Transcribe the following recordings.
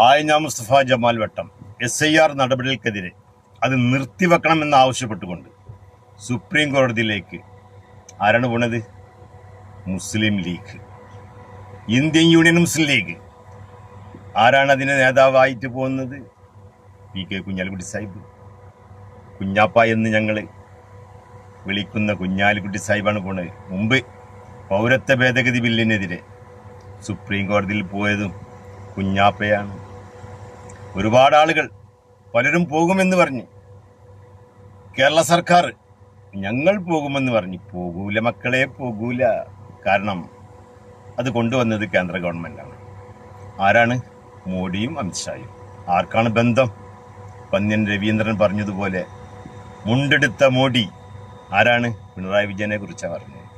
ആയഞ്ഞ മുസ്തഫ ജമാൽ വട്ടം S I R നടപടികൾക്കെതിരെ അത് നിർത്തിവെക്കണമെന്ന് ആവശ്യപ്പെട്ടുകൊണ്ട് സുപ്രീം കോടതിയിലേക്ക് ആരാണ് പോണത്? Muslim League. Indian Union Muslim League. ആരാണ് അതിന് നേതാവായിട്ട് പോകുന്നത്? P K Kunhalikutty Sahib. Kunjappa എന്ന് ഞങ്ങൾ വിളിക്കുന്ന കുഞ്ഞാലിക്കുട്ടി സാഹിബാണ് പോണത്. മുമ്പ് പൗരത്വ ഭേദഗതി ബില്ലിനെതിരെ സുപ്രീം കോടതിയിൽ പോയതും കുഞ്ഞാപ്പയാണ്. ഒരുപാട് ആളുകൾ പലരും പോകുമെന്ന് പറഞ്ഞ്. കേരള സർക്കാർ ഞങ്ങൾ പോകുമെന്ന് പറഞ്ഞു. പോകൂല മക്കളെ പോകൂല. കാരണം അത് കൊണ്ടുവന്നത് കേന്ദ്ര ഗവൺമെന്റാണ് ആരാണ്? മോഡിയും അമിത്ഷായും. ആർക്കാണ് ബന്ധം? പന്ന്യൻ രവീന്ദ്രൻ പറഞ്ഞതുപോലെ മുണ്ടെടുത്ത മോഡി ആരാണ്? പിണറായി വിജയനെ കുറിച്ചാണ് പറഞ്ഞത്.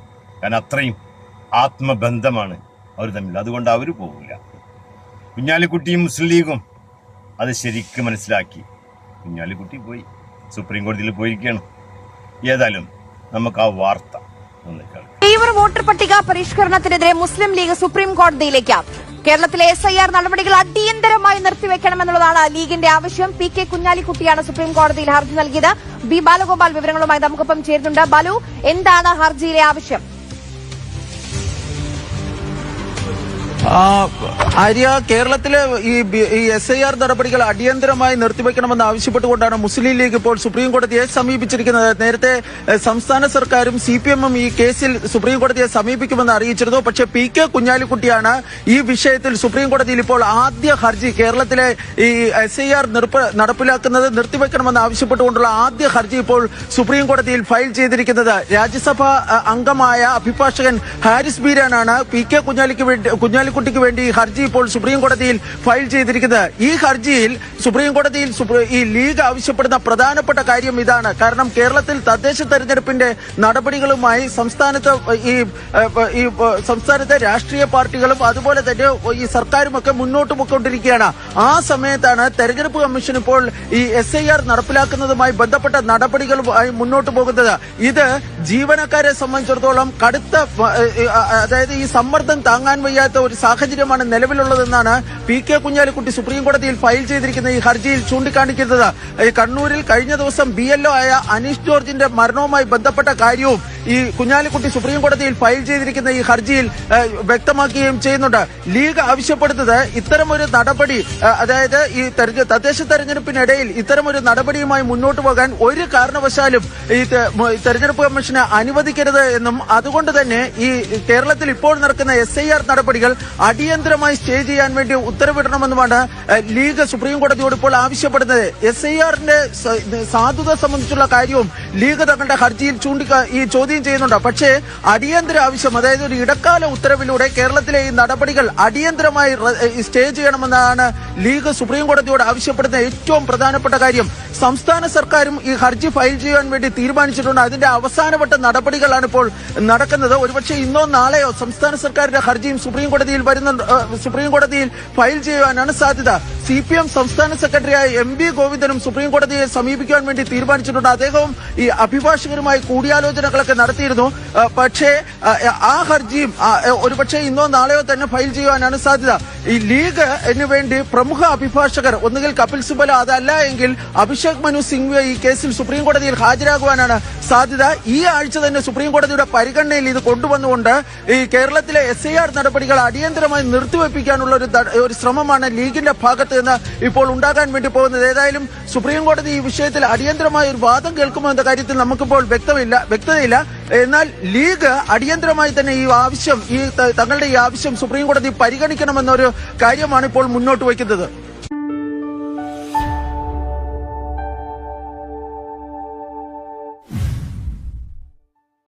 കാരണം അത്രയും ആത്മബന്ധമാണ് അവർ തമ്മിൽ. അതുകൊണ്ട് അവർ പോകില്ല കുഞ്ഞാലിക്കുട്ടിയും മുസ്ലിം ലീഗും അത് ശരിക്കും മനസ്സിലാക്കി. കുഞ്ഞാലിക്കുട്ടി പോയി. സുപ്രീം കോടതിയിൽ പോയിരിക്കുകയാണ്. ഏതായാലും നമുക്ക് ആ വാർത്ത തീവ്ര വോട്ടർ പട്ടിക പരിഷ്കരണത്തിനെതിരെ മുസ്ലിം ലീഗ് സുപ്രീം കോടതിയിലേക്ക് കേരളത്തിലെ എസ് ഐ ആർ നടപടികൾ അടിയന്തരമായി നിർത്തിവെക്കണമെന്നുള്ളതാണ് ലീഗിന്റെ ആവശ്യം. പി കെ കുഞ്ഞാലിക്കുട്ടിയാണ് സുപ്രീം കോടതിയിൽ ഹർജി നൽകിയത്. ബി ബാലഗോപാൽ വിവരങ്ങളുമായി നമുക്കൊപ്പം ചേരുന്നുണ്ട്. ബാലു എന്താണ് ഹർജിയിലെ ആവശ്യം? ആര്യ കേരളത്തിലെ ഈ എസ് ഐ ആർ നടപടികൾ അടിയന്തരമായി നിർത്തിവെക്കണമെന്ന് ആവശ്യപ്പെട്ടുകൊണ്ടാണ് മുസ്ലിം ലീഗ് ഇപ്പോൾ സുപ്രീം കോടതിയെ സമീപിച്ചിരിക്കുന്നത്. നേരത്തെ സംസ്ഥാന സർക്കാരും സി പി എമ്മും ഈ കേസിൽ സുപ്രീം കോടതിയെ സമീപിക്കുമെന്ന് അറിയിച്ചിരുന്നു. പക്ഷേ പി കെ കുഞ്ഞാലിക്കുട്ടിയാണ് ഈ വിഷയത്തിൽ സുപ്രീം കോടതിയിൽ ഇപ്പോൾ ആദ്യ ഹർജി കേരളത്തിലെ ഈ എസ് ഐ ആർ നടപ്പിലാക്കുന്നത് നിർത്തിവെക്കണമെന്ന് ആവശ്യപ്പെട്ടുകൊണ്ടുള്ള ആദ്യ ഹർജി ഇപ്പോൾ സുപ്രീം കോടതിയിൽ ഫയൽ ചെയ്തിരിക്കുന്നത്. രാജ്യസഭാ അംഗമായ അഭിഭാഷകൻ ഹാരിസ് ബീരാനാണ്. പി കെ കുഞ്ഞാലിക്ക് വേണ്ടി കുഞ്ഞാലിക്കുട്ടിക്ക് വേണ്ടി ഹർജി ഇപ്പോൾ സുപ്രീം കോടതിയിൽ ഫയൽ ചെയ്തിരിക്കുന്നത്. ഈ ഹർജിയിൽ സുപ്രീം കോടതിയിൽ ഈ ലീഗ് ആവശ്യപ്പെടുന്ന പ്രധാനപ്പെട്ട കാര്യം ഇതാണ്. കാരണം കേരളത്തിൽ തദ്ദേശ തെരഞ്ഞെടുപ്പിന്റെ നടപടികളുമായി സംസ്ഥാനത്ത് ഈ സംസ്ഥാനത്തെ രാഷ്ട്രീയ പാർട്ടികളും അതുപോലെ തന്നെ ഈ സർക്കാരും ഒക്കെ മുന്നോട്ട് പോയിക്കൊണ്ടിരിക്കുകയാണ്. ആ സമയത്താണ് തെരഞ്ഞെടുപ്പ് കമ്മീഷൻ ഇപ്പോൾ ഈ എസ് നടപ്പിലാക്കുന്നതുമായി ബന്ധപ്പെട്ട നടപടികളുമായി മുന്നോട്ട് പോകുന്നത്. ഇത് ജീവനക്കാരെ സംബന്ധിച്ചിടത്തോളം കടുത്ത അതായത് ഈ സമ്മർദ്ദം താങ്ങാൻ വയ്യാത്ത ഒരു സാഹചര്യമാണ് നിലവിലുള്ളതെന്നാണ് പി കെ കുഞ്ഞാലിക്കുട്ടി സുപ്രീം കോടതിയിൽ ഫയൽ ചെയ്തിരിക്കുന്ന ഈ ഹർജിയിൽ ചൂണ്ടിക്കാണിക്കുന്നത്. കണ്ണൂരിൽ കഴിഞ്ഞ ദിവസം ബി ആയ അനീഷ് ജോർജിന്റെ മരണവുമായി ബന്ധപ്പെട്ട കാര്യവും ഈ കുഞ്ഞാലിക്കുട്ടി സുപ്രീം കോടതിയിൽ ഫയൽ ചെയ്തിരിക്കുന്ന ഈ ഹർജിയിൽ വ്യക്തമാക്കുകയും ചെയ്യുന്നുണ്ട്. ലീഗ് ആവശ്യപ്പെടുന്നത് ഇത്തരമൊരു നടപടി അതായത് ഈ തദ്ദേശ തെരഞ്ഞെടുപ്പിനിടയിൽ ഇത്തരമൊരു നടപടിയുമായി മുന്നോട്ട് പോകാൻ ഒരു കാരണവശാലും ഈ തെരഞ്ഞെടുപ്പ് മ- ഈ അനുവദിക്കരുത് എന്നും അതുകൊണ്ട് തന്നെ ഈ കേരളത്തിൽ ഇപ്പോൾ നടക്കുന്ന എസ് ഐ ആർ നടപടികൾ അടിയന്തരമായി സ്റ്റേ ചെയ്യാൻ വേണ്ടി ഉത്തരവിടണമെന്നുമാണ് ലീഗ് സുപ്രീം കോടതിയോട് ഇപ്പോൾ ആവശ്യപ്പെടുന്നത്. എസ് ഐ ആറിന്റെ സാധുത സംബന്ധിച്ചുള്ള കാര്യവും ലീഗ് തങ്ങളുടെ ഹർജിയിൽ ചൂണ്ടിക്കാ ഈ ചോദ്യം ചെയ്യുന്നുണ്ട്. പക്ഷേ അടിയന്തര ആവശ്യം അതായത് ഒരു ഇടക്കാല ഉത്തരവിലൂടെ കേരളത്തിലെ ഈ നടപടികൾ അടിയന്തരമായി സ്റ്റേ ചെയ്യണമെന്നാണ് ലീഗ് സുപ്രീം കോടതിയോട് ആവശ്യപ്പെടുന്ന ഏറ്റവും പ്രധാനപ്പെട്ട കാര്യം. സംസ്ഥാന സർക്കാരും ഈ ഹർജി ഫയൽ ചെയ്യാൻ വേണ്ടി തീരുമാനിച്ചിട്ടുണ്ട്. അതിന്റെ അവസാനവട്ട നടപടികളാണ് ഇപ്പോൾ നടക്കുന്നത്. ഒരുപക്ഷെ ഇന്നോ നാളെയോ സംസ്ഥാന സർക്കാരിന്റെ ഹർജിയും സുപ്രീം കോടതിയിൽ വരുന്ന സുപ്രീം കോടതിയിൽ ഫയൽ ചെയ്യുവാനാണ് സാധ്യത. സി പി എം സംസ്ഥാന സെക്രട്ടറിയായ എം വി ഗോവിന്ദനും സുപ്രീം കോടതിയെ സമീപിക്കാൻ വേണ്ടി തീരുമാനിച്ചിട്ടുണ്ട്. അദ്ദേഹവും ഈ അഭിഭാഷകരുമായി കൂടിയാലോചനകളൊക്കെ നടത്തിയിരുന്നു. പക്ഷേ ആ ഹർജിയും ഒരുപക്ഷെ ഇന്നോ നാളെയോ തന്നെ ഫയൽ ചെയ്യുവാനാണ് സാധ്യത. ഈ ലീഗ് എന്ന് വേണ്ടി പ്രമുഖ അഭിഭാഷകർ ഒന്നുകിൽ കപിൽ സിബൽ അതല്ല എങ്കിൽ അഭിഷേക് മനു സിംഗ്വി ഈ കേസിൽ സുപ്രീം കോടതിയിൽ ഹാജരാകുവാനാണ് സാധ്യത. ഈ ആഴ്ച തന്നെ സുപ്രീം കോടതിയുടെ പരിഗണനയിൽ ഇത് കൊണ്ടുവന്നുകൊണ്ട് ഈ കേരളത്തിലെ എസ് ഐ ആർ നടപടികൾ അടിയന്തരമായി നിർത്തിവെപ്പിക്കാനുള്ള ഒരു ഒരു ശ്രമമാണ് ലീഗിന്റെ ഭാഗത്ത് നിന്ന് ഇപ്പോൾ ഉണ്ടാകാൻ വേണ്ടി പോകുന്നത്. ഏതായാലും സുപ്രീം കോടതി ഈ വിഷയത്തിൽ അടിയന്തരമായ ഒരു വാദം കേൾക്കുമോ എന്ന കാര്യത്തിൽ നമുക്കിപ്പോൾ വ്യക്തമില്ല വ്യക്തതയില്ല. എന്നാൽ ലീഗ് അടിയന്തരമായി തന്നെ ഈ ആവശ്യം ഈ തങ്ങളുടെ ഈ ആവശ്യം സുപ്രീം കോടതി പരിഗണിക്കണമെന്നൊരു കാര്യമാണ് ഇപ്പോൾ മുന്നോട്ട് വയ്ക്കുന്നത്.